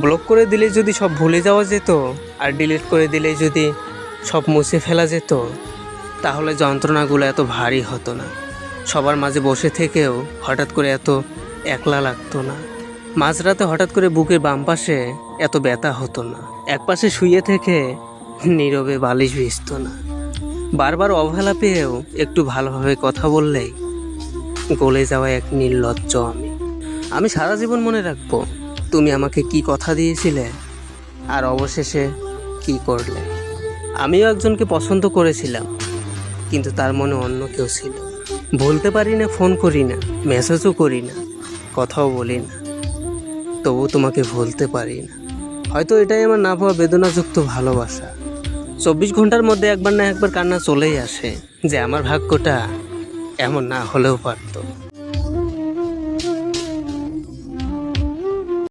Block করে দিলে যদি সব ভুলে যাওয়া যেত আর ডিলিট করে দিলে যদি সব মুছে ফেলা যেত, তাহলে যন্ত্রণাগুলো এত ভারী হতো না। সবার মাঝে বসে থেকেও হঠাৎ করে এত একলা লাগতো না। মাঝরাতে হঠাৎ করে বুকের বাম পাশে এত ব্যথা হতো না। এক পাশে শুয়ে থেকে নীরবে বালিশ ভিজত না। বারবার অবহেলা পেয়েও একটু ভালোভাবে কথা বললেই গলে যাওয়া এক নির্লজ্জ আমি। আমি সারা জীবন মনে রাখব তুমি আমাকে কি কথা দিয়েছিলে? আর অবশেষে কি করলে? আমিও একজনকে পছন্দ করেছিলাম, কিন্তু তার মনে অন্য কেউ ছিল। বলতে পারি না, ফোন করি না, মেসেজও করি না, কথাও বলি না। তবু তোমাকে ভুলতে পারি না। হয়তো এটাই আমার না পাওয়া বেদনাযুক্ত ভালোবাসা। চব্বিশ ঘণ্টার মধ্যে একবার না একবার কান্না চলেই আসে, যে আমার ভাগ্যটা এমন না হলেও পারতো।